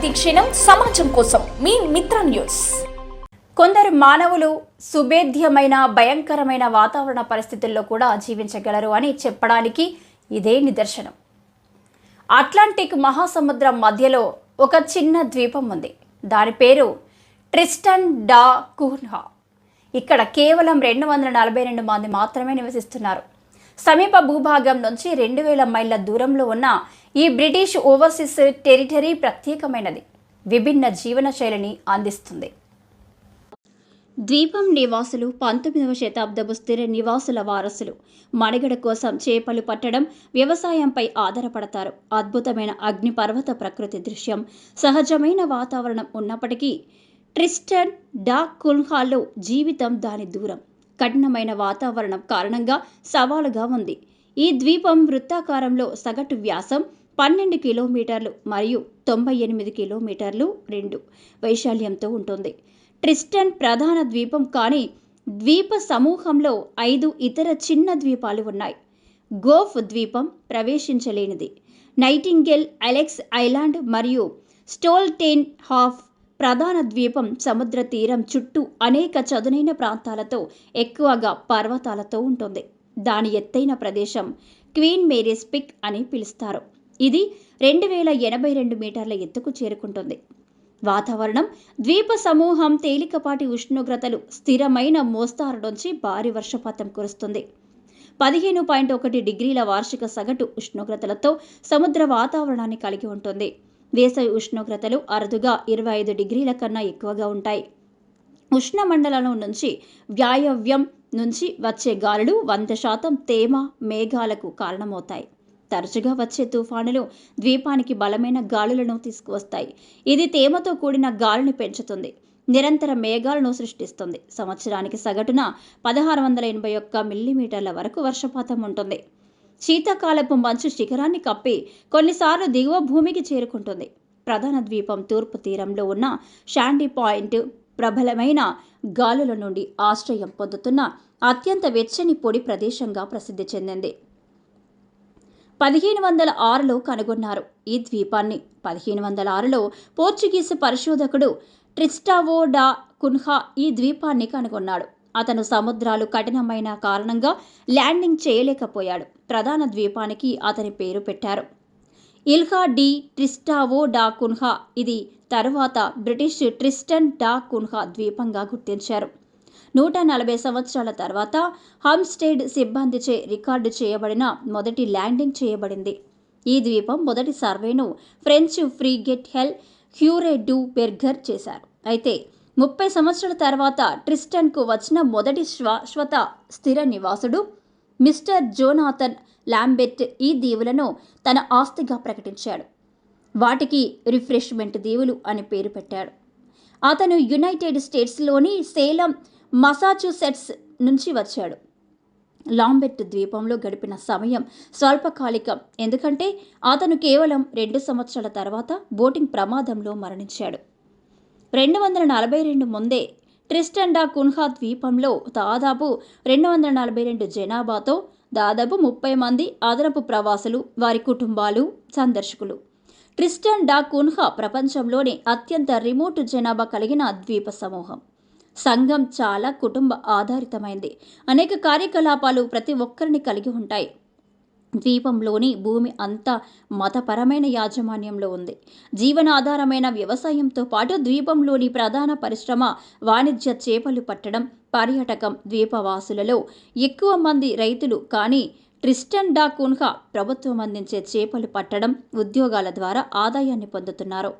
ప్రతిక్షణం సమాజం కోసం మీ మిత్ర న్యూస్. కొందరు మానవులు సుభేద్యమైన భయంకరమైన వాతావరణ పరిస్థితుల్లో కూడా జీవించగలరు అని చెప్పడానికి ఇదే నిదర్శనం. అట్లాంటిక్ మహాసముద్రం మధ్యలో ఒక చిన్న ద్వీపం ఉంది. దాని పేరు ట్రిస్టన్ డా కుహ్నా ఇక్కడ కేవలం రెండు వందల నలభై రెండు మంది మాత్రమే నివసిస్తున్నారు. సమీప భూభాగం నుంచి రెండు వేల మైళ్ళ దూరంలో ఉన్న ఈ బ్రిటిష్ ఓవర్సీస్ టెరిటరీ ప్రత్యేకమైనది. విభిన్న జీవన శైలిని అందిస్తుంది. ద్వీపం నివాసులు పంతొమ్మిదవ శతాబ్దపు స్థిర నివాసుల వారసులు. మనుగడ కోసం చేపలు పట్టడం వ్యవసాయంపై ఆధారపడతారు. అద్భుతమైన అగ్నిపర్వత ప్రకృతి దృశ్యం సహజమైన వాతావరణం ఉన్నప్పటికీ ట్రిస్టన్ డా కుల్హాల్లో జీవితం దాని దూరం. కఠినమైన వాతావరణం కారణంగా సవాలుగా ఉంది. ఈ ద్వీపం వృత్తాకారంలో సగటు వ్యాసం పన్నెండు కిలోమీటర్లు మరియు తొంభై ఎనిమిది కిలోమీటర్లు రెండు వైశాల్యంతో ఉంటుంది. ట్రిస్టన్ ప్రధాన ద్వీపం కానీ ద్వీప సమూహంలో ఐదు ఇతర చిన్న ద్వీపాలు ఉన్నాయి. గోఫ్ ద్వీపం ప్రవేశించలేనిది. నైటింగెల్ అలెక్స్ ఐలాండ్ మరియు స్టోల్టేన్ హాఫ్ ప్రధాన ద్వీపం సముద్ర తీరం చుట్టూ అనేక చదునైన ప్రాంతాలతో ఎక్కువగా పర్వతాలతో ఉంటుంది. దాని ఎత్తైన ప్రదేశం క్వీన్ మేరీస్ పిక్ అని పిలుస్తారు. ఇది రెండు వేల ఎనభై రెండు మీటర్ల ఎత్తుకు చేరుకుంటుంది. వాతావరణం ద్వీప సమూహం తేలికపాటి ఉష్ణోగ్రతలు స్థిరమైన మోస్తారు నుంచి భారీ వర్షపాతం కురుస్తుంది. పదిహేను పాయింట్ ఒకటి డిగ్రీల వార్షిక సగటు ఉష్ణోగ్రతలతో సముద్ర వాతావరణాన్ని కలిగి ఉంటుంది. వేసవి ఉష్ణోగ్రతలు అరుదుగా ఇరవై ఐదు డిగ్రీల కన్నా ఎక్కువగా ఉంటాయి. ఉష్ణమండలం నుంచి వ్యాయవ్యం నుంచి వచ్చే గాలులు వంద శాతం తేమ మేఘాలకు కారణమవుతాయి. తరచుగా వచ్చే తుఫానులు ద్వీపానికి బలమైన గాలులను తీసుకువస్తాయి. ఇది తేమతో కూడిన గాలిని పెంచుతుంది. నిరంతర మేఘాలను సృష్టిస్తుంది. సంవత్సరానికి సగటున పదహారు వందల ఎనభై ఒక్క మిల్లీమీటర్ల వరకు వర్షపాతం ఉంటుంది. శీతాకాలపు మంచు శిఖరాన్ని కప్పి కొన్నిసార్లు దిగువ భూమికి చేరుకుంటుంది. ప్రధాన ద్వీపం తూర్పు తీరంలో ఉన్న షాండీ పాయింట్ ప్రబలమైన గాలుల నుండి ఆశ్రయం పొందుతున్న అత్యంత వెచ్చని పొడి ప్రదేశంగా ప్రసిద్ధి చెందింది. పదిహేను వందల ఆరులో కనుగొన్నారు ఈ ద్వీపాన్ని. పదిహేను వందల ఆరులో పోర్చుగీస్ పరిశోధకుడు ట్రిస్టావో డా కున్హా ఈ ద్వీపాన్ని కనుగొన్నాడు. అతను సముద్రాలు కఠినమైన కారణంగా ల్యాండింగ్ చేయలేకపోయాడు. ప్రధాన ద్వీపానికి అతని పేరు పెట్టారు. ఇల్హా డి ట్రిస్టావో డా కున్హా ఇది తరువాత బ్రిటిష్ ట్రిస్టన్ డా కున్హా ద్వీపంగా గుర్తించారు. నూట నలభై సంవత్సరాల తర్వాత హమ్స్టేడ్ సిబ్బందిచే రికార్డు చేయబడిన మొదటి ల్యాండింగ్ చేయబడింది. ఈ ద్వీపం మొదటి సర్వేను French frigate L'Heure du Berger చేశారు. అయితే ముప్పై సంవత్సరాల తర్వాత ట్రిస్టన్కు వచ్చిన మొదటి శాశ్వత స్థిర నివాసుడు మిస్టర్ జోనాథన్ లాంబెట్ ఈ దీవులను తన ఆస్తిగా ప్రకటించాడు. వాటికి రిఫ్రెష్మెంట్ దీవులు అని పేరు పెట్టాడు. అతను యునైటెడ్ స్టేట్స్లోని సేలం మసాచుసెట్స్ నుంచి వచ్చాడు. లాంబెట్ ద్వీపంలో గడిపిన సమయం స్వల్పకాలికం. ఎందుకంటే అతను కేవలం రెండు సంవత్సరాల తర్వాత బోటింగ్ ప్రమాదంలో మరణించాడు. రెండు వందల నలభై రెండు ముందే ట్రిస్టండా కున్హా ద్వీపంలో దాదాపు రెండు వందల నలభై రెండు జనాభాతో దాదాపు ముప్పై మంది అదనపు ప్రవాసులు వారి కుటుంబాలు సందర్శకులు. ట్రిస్టన్ డా కున్హా ప్రపంచంలోనే అత్యంత రిమోట్ జనాభా కలిగిన ద్వీప సమూహం. సంఘం చాలా కుటుంబ ఆధారితమైంది. అనేక కార్యకలాపాలు ప్రతి ఒక్కరిని కలిగి ఉంటాయి. ద్వీపంలోని భూమి అంతా మతపరమైన యాజమాన్యంలో ఉంది. జీవనాధారమైన వ్యవసాయంతో పాటు ద్వీపంలోని ప్రధాన పరిశ్రమ వాణిజ్య చేపలు పట్టడం పర్యాటకం ద్వీపవాసులలో ఎక్కువ మంది రైతులు కానీ ట్రిస్టన్ డా కున్హా ప్రభుత్వం అందించే చేపలు పట్టడం ఉద్యోగాల ద్వారా ఆదాయాన్ని పొందుతున్నారు.